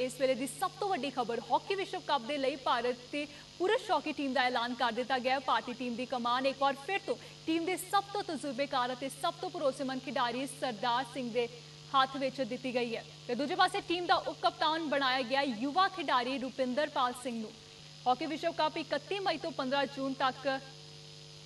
ਇਸ ਵੇਲੇ ਦੀ ਸਭ ਤੋਂ ਵੱਡੀ ਖਬਰ, ਹਾਕੀ ਵਿਸ਼ਵ ਕੱਪ ਦੇ ਲਈ ਭਾਰਤ ਤੇ ਪੁਰਸ਼ ਹਾਕੀ ਟੀਮ ਦਾ ਐਲਾਨ ਕਰ ਦਿੱਤਾ ਗਿਆ ਹੈ। ਭਾਰਤੀ ਟੀਮ ਦੀ ਕਮਾਨ ਇੱਕ ਵਾਰ ਫਿਰ ਤੋਂ ਟੀਮ ਦੇ ਸਭ ਤੋਂ ਤਜਰਬੇਕਾਰ ਅਤੇ ਸਭ ਤੋਂ ਭਰੋਸੇਮੰਦ ਖਿਡਾਰੀ ਸਰਦਾਰ ਸਿੰਘ ਦੇ ਹੱਥ ਵਿੱਚ ਦਿੱਤੀ ਗਈ ਹੈ। ਤੇ ਦੂਜੇ ਪਾਸੇ ਟੀਮ ਦਾ ਉਪ ਕਪਤਾਨ ਬਣਾਇਆ ਗਿਆ ਯੁਵਾ ਖਿਡਾਰੀ ਰੁਪਿੰਦਰਪਾਲ ਸਿੰਘ ਨੂੰ। ਹਾਕੀ ਵਿਸ਼ਵ ਕੱਪ 31 ਮਈ ਤੋਂ 15 ਜੂਨ ਤੱਕ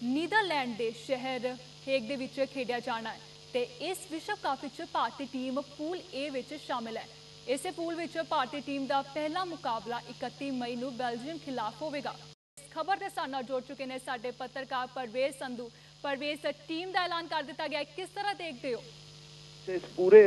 ਨੀਦਰਲੈਂਡ ਦੇ ਸ਼ਹਿਰ ਹੇਗ ਦੇ ਵਿੱਚ ਖੇਡਿਆ ਜਾਣਾ ਹੈ। ਤੇ ਇਸ ਵਿਸ਼ਵ ਕੱਪ ਵਿੱਚ ਭਾਰਤੀ ਟੀਮ ਪੂਲ A ਵਿੱਚ ਸ਼ਾਮਿਲ ਹੈ। ਇਸੇ ਪੂਲ ਵਿੱਚ ਭਾਰਤੀ ਟੀਮ ਦਾ ਪਹਿਲਾ ਮੁਕਾਬਲਾ 31 ਮਈ ਨੂੰ ਬੈਲਜੀਅਮ ਖਿਲਾਫ ਹੋਵੇਗਾ। ਖਬਰ ਦੇ ਸਾਡੇ ਨਾਲ ਚੁੱਕੇ ਨੇ ਸਾਡੇ ਪੱਤਰਕਾਰ ਪਰਵੇਜ਼ ਸੰਧੂ। ਪਰਵੇਜ਼, ਟੀਮ ਦਾ ਐਲਾਨ ਕਰ ਦਿੱਤਾ ਗਿਆ ਕਿਸ ਤਰ੍ਹਾਂ ਦੇਖਦੇ ਹੋ? ਤੇ ਇਸ ਪੂਰੇ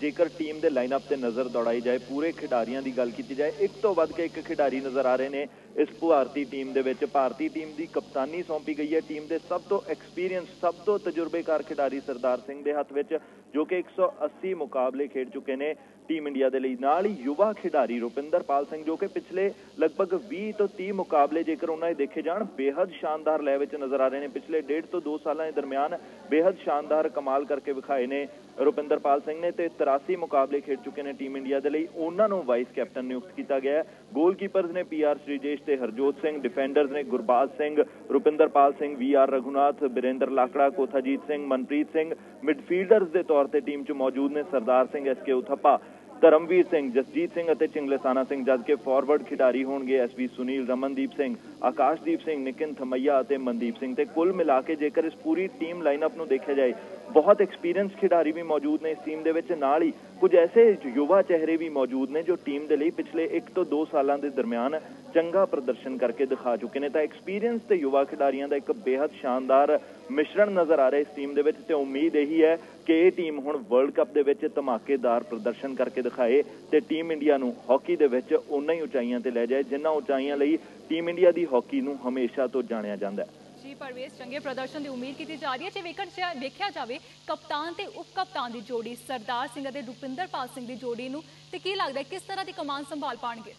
ਜੇਕਰ ਟੀਮ ਦੇ ਲਾਈਨਅਪ ਤੇ ਨਜ਼ਰ ਦੌੜਾਈ ਜਾਏ, ਪੂਰੇ ਖਿਡਾਰੀਆਂ ਦੀ ਗੱਲ ਕੀਤੀ ਜਾਏ, ਇੱਕ ਤੋਂ ਵੱਧ ਕੇ ਇੱਕ ਖਿਡਾਰੀ ਨਜ਼ਰ ਆ ਰਹੇ ਨੇ ਇਸ ਭਾਰਤੀ ਟੀਮ ਦੇ ਵਿੱਚ। ਭਾਰਤੀ ਟੀਮ ਦੀ ਕਪਤਾਨੀ ਸੌਂਪੀ ਗਈ ਹੈ, ਟੀਮ ਦੇ ਸਭ ਤੋਂ ਐਕਸਪੀਰੀਅੰਸ ਸਭ ਤੋਂ ਤਜਰਬੇਕਾਰ ਖਿਡਾਰੀ ਸਰਦਾਰ ਸਿੰਘ ਦੇ ਹੱਥ ਵਿੱਚ, ਜੋ ਕਿ 180 ਮੁਕਾਬਲੇ ਖੇਡ ਚੁੱਕੇ ਨੇ। ਟੀਮ ਇੰਡੀਆ ਦੇ ਲਈ ਨਾਲ ਹੀ ਯੁਵਾ ਖਿਡਾਰੀ ਰੁਪਿੰਦਰਪਾਲ ਸਿੰਘ ਜੋ ਕਿ ਪਿਛਲੇ ਲਗਭਗ 20 ਤੋਂ 30 ਮੁਕਾਬਲੇ ਜੇਕਰ ਉਹਨਾਂ ਦੇ ਦੇਖੇ ਜਾਣ, ਬੇਹੱਦ ਸ਼ਾਨਦਾਰ ਲੈ ਵਿੱਚ ਨਜ਼ਰ ਆ ਰਹੇ ਨੇ। ਪਿਛਲੇ ਡੇਢ ਤੋਂ 2 ਸਾਲਾਂ ਦੇ ਦਰਮਿਆਨ ਬੇਹੱਦ ਸ਼ਾਨਦਾਰ ਕਮਾਲ ਕਰਕੇ ਵਿਖਾਏ ਨੇ ਰੁਪਿੰਦਰਪਾਲ ਸਿੰਘ ਨੇ ਤੇ 83 ਮੁਕਾਬਲੇ ਖੇਡ ਚੁੱਕੇ ਨੇ ਟੀਮ ਇੰਡੀਆ ਦੇ ਲਈ। ਉਹਨਾਂ ਨੂੰ ਵਾਈਸ ਕੈਪਟਨ ਨਿਯੁਕਤ ਕੀਤਾ ਗਿਆ ਹੈ। ਗੋਲਕੀਪਰਜ਼ ਨੇ ਪੀਆਰ ਸ੍ਰੀਜੇਸ਼ ਤੇ ਹਰਜੋਤ ਸਿੰਘ, ਡਿਫੈਂਡਰਸ ਨੇ Gurbaj Singh, Rupinderpal Singh, V R Raghunath, Birendra Lakra, Kothajit Singh, Manpreet Singh, midfielders ਦੇ ਤੌਰ ਤੇ ਟੀਮ 'ਚ ਮੌਜੂਦ ਨੇ ਸਰਦਾਰ ਸਿੰਘ ਐਸਕੇ ਉਥੱਪਾ। ਧਰਮਵੀਰ ਸਿੰਘ, ਜਸਜੀਤ ਸਿੰਘ ਅਤੇ ਚਿੰਗਲੇਸਾਨਾ ਸਿੰਘ ਜਦਕਿ ਫਾਰਵਰਡ ਖਿਡਾਰੀ ਹੋਣਗੇ ਐਸਵੀ ਸੁਨੀਲ, ਰਮਨਦੀਪ ਸਿੰਘ, ਆਕਾਸ਼ਦੀਪ ਸਿੰਘ, ਨਿਕਿਨ ਥਮਈਆ ਅਤੇ ਮਨਦੀਪ ਸਿੰਘ। ਤੇ ਕੁੱਲ ਮਿਲਾ ਕੇ ਜੇਕਰ ਇਸ ਪੂਰੀ ਟੀਮ ਲਾਈਨਅਪ ਨੂੰ ਦੇਖਿਆ ਜਾਏ, ਬਹੁਤ ਐਕਸਪੀਰੀਅੰਸ ਖਿਡਾਰੀ ਵੀ ਮੌਜੂਦ ਨੇ ਇਸ ਟੀਮ ਦੇ ਵਿੱਚ। ਨਾਲ ਹੀ ਕੁਝ ਐਸੇ ਯੁਵਾ ਚਿਹਰੇ ਵੀ ਮੌਜੂਦ ਨੇ ਜੋ ਟੀਮ ਦੇ ਲਈ ਪਿਛਲੇ 1 ਤੋਂ 2 ਸਾਲਾਂ ਦੇ ਦਰਮਿਆਨ ਚੰਗਾ ਪ੍ਰਦਰਸ਼ਨ ਕਰਕੇ ਦਿਖਾ ਚੁੱਕੇ ਨੇ। ਤਾਂ ਐਕਸਪੀਰੀਅੰਸ ਤੇ ਯੁਵਾ ਖਿਡਾਰੀਆਂ ਦਾ ਇੱਕ ਬੇहद ਸ਼ਾਨਦਾਰ ਮਿਸ਼ਰਣ ਨਜ਼ਰ ਆ ਰਿਹਾ ਇਸ ਟੀਮ ਦੇ ਵਿੱਚ, ਤੇ ਉਮੀਦ ਇਹੀ ਹੈ ਕਿ ਇਹ ਟੀਮ ਹੁਣ ਵਰਲਡ ਕੱਪ ਦੇ ਵਿੱਚ ਧਮਾਕੇਦਾਰ ਪ੍ਰਦਰਸ਼ਨ ਕਰਕੇ ਦਿਖਾਏ ਤੇ ਟੀਮ ਇੰਡੀਆ ਨੂੰ ਹਾਕੀ ਦੇ ਵਿੱਚ ਉਨਾ ਹੀ ਉਚਾਈਆਂ ਤੇ ਲੈ ਜਾਏ ਜਿੰਨਾ ਉਚਾਈਆਂ ਲਈ ਟੀਮ ਇੰਡੀਆ ਦੀ ਹਾਕੀ ਨੂੰ ਹਮੇਸ਼ਾ ਤੋਂ ਜਾਣਿਆ ਜਾਂਦਾ ਹੈ। ਜੀ ਪਰਵੇਜ਼ ਚੰਗੇ ਪ੍ਰਦਰਸ਼ਨ ਦੀ ਉਮੀਦ ਕੀਤੀ ਜਾ ਰਹੀ ਹੈ। ਜੇ ਵੇਖਣ ਚ ਵੇਖਿਆ ਜਾਵੇ ਕਪਤਾਨ ਤੇ ਉਪ ਕਪਤਾਨ ਦੀ ਜੋੜੀ ਸਰਦਾਰ ਸਿੰਘ ਅਤੇ ਰੁਪਿੰਦਰਪਾਲ ਸਿੰਘ ਦੀ ਜੋੜੀ ਨੂੰ ਤੇ ਕੀ ਲੱਗਦਾ ਕਿਸ ਤਰ੍ਹਾਂ ਦੀ ਕਮਾਨ ਸੰਭਾਲ ਪਾਣਗੇ?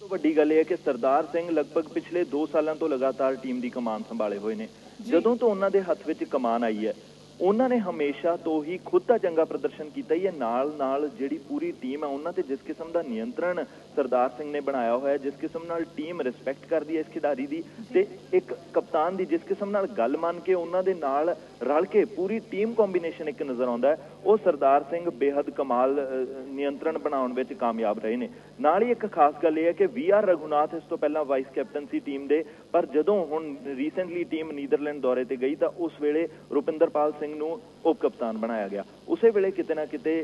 ਤੋਂ ਵੱਡੀ ਗੱਲ ਇਹ ਹੈ ਕਿ ਸਰਦਾਰ ਸਿੰਘ ਲਗਭਗ ਪਿਛਲੇ 2 ਸਾਲਾਂ ਤੋਂ ਲਗਾਤਾਰ ਟੀਮ ਦੀ ਕਮਾਨ ਸੰਭਾਲੇ ਹੋਏ ਨੇ। ਜਦੋਂ ਤੋਂ ਉਹਨਾਂ ਦੇ ਹੱਥ ਵਿੱਚ ਕਮਾਨ ਆਈ ਹੈ ਉਹਨਾਂ ਨੇ ਹਮੇਸ਼ਾ ਤੋਂ ਹੀ ਖੁਦ ਦਾ ਚੰਗਾ ਪ੍ਰਦਰਸ਼ਨ ਕੀਤਾ ਹੀ ਹੈ। ਨਾਲ ਨਾਲ ਜਿਹੜੀ ਪੂਰੀ ਟੀਮ ਹੈ ਉਹਨਾਂ ਤੇ ਜਿਸ ਕਿਸਮ ਦਾ ਨਿਯੰਤਰਣ ਸਰਦਾਰ ਸਿੰਘ ਨੇ ਬਣਾਇਆ ਹੋਇਆ ਹੈ ਜਿਸ ਕਿਸਮ ਨਾਲ ਟੀਮ ਰਿਸਪੈਕਟ ਕਰਦੀ ਹੈ ਇਸ ਖਿਡਾਰੀ ਦੀ ਤੇ ਇੱਕ ਕਪਤਾਨ ਦੀ ਜਿਸ ਕਿਸਮ ਨਾਲ ਗੱਲ ਮੰਨ ਕੇ ਉਹਨਾਂ ਦੇ ਨਾਲ ਰਲ ਕੇ ਪੂਰੀ ਟੀਮ ਕੰਬੀਨੇਸ਼ਨ ਇੱਕ ਨਜ਼ਰ ਆਉਂਦਾ ਉਹ ਸਰਦਾਰ ਸਿੰਘ ਬੇहद ਕਮਾਲ ਨਿਯੰਤਰਣ ਬਣਾਉਣ ਵਿੱਚ ਕਾਮਯਾਬ ਰਹੇ ਨੇ। ਨਾਲ ਹੀ ਇੱਕ ਖਾਸ ਗੱਲ ਇਹ ਹੈ ਕਿ ਵੀ ਆਰ ਰਘੁਨਾਥ ਇਸ ਤੋਂ ਪਹਿਲਾਂ ਵਾਈਸ ਕੈਪਟਨ ਸੀ ਟੀਮ ਦੇ ਪਰ ਜਦੋਂ ਹੁਣ ਰੀਸੈਂਟਲੀ ਟੀਮ ਨੀਦਰਲੈਂਡ ਦੌਰੇ ਤੇ ਗਈ ਤਾਂ ਉਸ ਵੇਲੇ ਰੁਪਿੰਦਰਪਾਲ ਸਿੰਘ ਨੂੰ ਉਪ ਕਪਤਾਨ ਬਣਾਇਆ ਗਿਆ। ਉਸੇ ਵੇਲੇ ਕਿਤੇ ਨਾ ਕਿਤੇ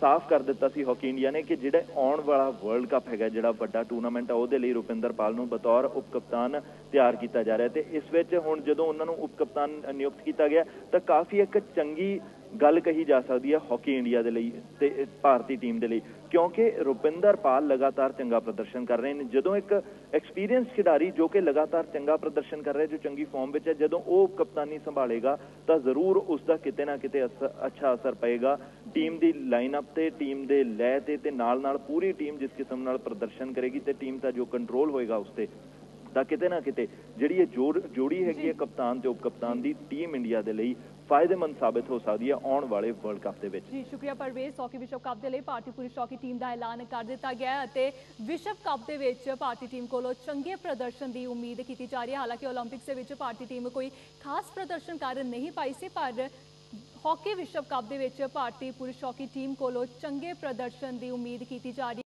ਸਾਫ਼ ਕਰ ਦਿੱਤਾ ਸੀ ਹਾਕੀ ਇੰਡੀਆ ਨੇ ਕਿ ਜਿਹੜਾ ਆਉਣ ਵਾਲਾ ਵਰਲਡ ਕੱਪ ਹੈਗਾ, ਜਿਹੜਾ ਵੱਡਾ ਟੂਰਨਾਮੈਂਟ ਆ, ਉਹਦੇ ਲਈ ਰੁਪਿੰਦਰ ਪਾਲ ਨੂੰ ਬਤੌਰ ਉਪ ਕਪਤਾਨ ਤਿਆਰ ਕੀਤਾ ਜਾ ਰਿਹਾ ਤੇ ਇਸ ਵਿੱਚ ਹੁਣ ਜਦੋਂ ਉਹਨਾਂ ਨੂੰ ਉਪ ਕਪਤਾਨ ਨਿਯੁਕਤ ਕੀਤਾ ਗਿਆ, ਤਾਂ ਕਾਫੀ ਇੱਕ ਚੰਗੀ ਗੱਲ ਕਹੀ ਜਾ ਸਕਦੀ ਹੈ ਹਾਕੀ ਇੰਡੀਆ ਦੇ ਲਈ ਤੇ ਭਾਰਤੀ ਟੀਮ ਦੇ ਲਈ, ਕਿਉਂਕਿ ਰੁਪਿੰਦਰਪਾਲ ਲਗਾਤਾਰ ਚੰਗਾ ਪ੍ਰਦਰਸ਼ਨ ਕਰ ਰਹੇ ਨੇ। ਜਦੋਂ ਇੱਕ ਐਕਸਪੀਰੀਅੰਸ ਖਿਡਾਰੀ ਜੋ ਕਿ ਲਗਾਤਾਰ ਚੰਗਾ ਪ੍ਰਦਰਸ਼ਨ ਕਰ ਰਿਹਾ, ਜੋ ਚੰਗੀ ਫਾਰਮ ਵਿੱਚ ਹੈ, ਜਦੋਂ ਉਹ ਕਪਤਾਨੀ ਸੰਭਾਲੇਗਾ, ਤਾਂ ਜ਼ਰੂਰ ਉਸ ਦਾ ਕਿਤੇ ਨਾ ਕਿਤੇ ਅੱਛਾ ਅਸਰ ਪਏਗਾ। ਟੀਮ ਦੀ ਲਾਈਨਅਪ ਤੇ, ਟੀਮ ਦੇ ਲੈ ਤੇ ਤੇ ਨਾਲ ਨਾਲ ਪੂਰੀ ਟੀਮ ਜਿਸ ਕਿਸਮ ਨਾਲ ਪ੍ਰਦਰਸ਼ਨ ਕਰੇਗੀ ਤੇ ਟੀਮ ਦਾ ਜੋ ਕੰਟਰੋਲ ਹੋਏਗਾ ਉਸ ਤੇ। ਤਾਂ ਕਿਤੇ ਨਾ ਕਿਤੇ ਜਿਹੜੀ ਇਹ ਜੋੜੀ ਹੈਗੀ ਹੈ ਕਪਤਾਨ ਤੇ ਉਪ ਕਪਤਾਨ ਦੀ ਟੀਮ ਇੰਡੀਆ ਦੇ ਲਈ ਫਾਇਦੇਮੰਦ ਸਾਬਤ ਹੋ ਸਕਦੀ ਹੈ ਆਉਣ ਵਾਲੇ ਵਰਲਡ ਕੱਪ ਦੇ ਵਿੱਚ। ਜੀ ਸ਼ੁਕਰੀਆ ਪਰਵੇਜ਼। ਹਾਕੀ ਵਿਸ਼ਵ ਕੱਪ ਦੇ ਲਈ ਭਾਰਤੀ ਪੁਰਸ਼ ਹਾਕੀ ਟੀਮ ਦਾ ਐਲਾਨ ਕਰ ਦਿੱਤਾ ਗਿਆ ਅਤੇ ਵਿਸ਼ਵ ਕੱਪ ਦੇ ਵਿੱਚ ਭਾਰਤੀ ਟੀਮ ਕੋਲੋਂ ਚੰਗੇ ਪ੍ਰਦਰਸ਼ਨ ਦੀ ਉਮੀਦ ਕੀਤੀ ਜਾ ਰਹੀ ਹੈ। ਹਾਲਾਂਕਿ 올림픽ਸ ਦੇ ਵਿੱਚ ਭਾਰਤੀ ਟੀਮ ਕੋਈ ਖਾਸ ਪ੍ਰਦਰਸ਼ਨ ਕਰ ਨਹੀਂ ਪਾਈ ਸੀ ਪਰ ਹਾਕੀ ਵਿਸ਼ਵ ਕੱਪ ਦੇ ਵਿੱਚ ਭਾਰਤੀ ਪੁਰਸ਼ ਹਾਕੀ ਟੀਮ ਕੋਲੋਂ ਚੰਗੇ ਪ੍ਰਦਰਸ਼ਨ ਦੀ ਉਮੀਦ ਕੀਤੀ ਜਾ ਰਹੀ ਹੈ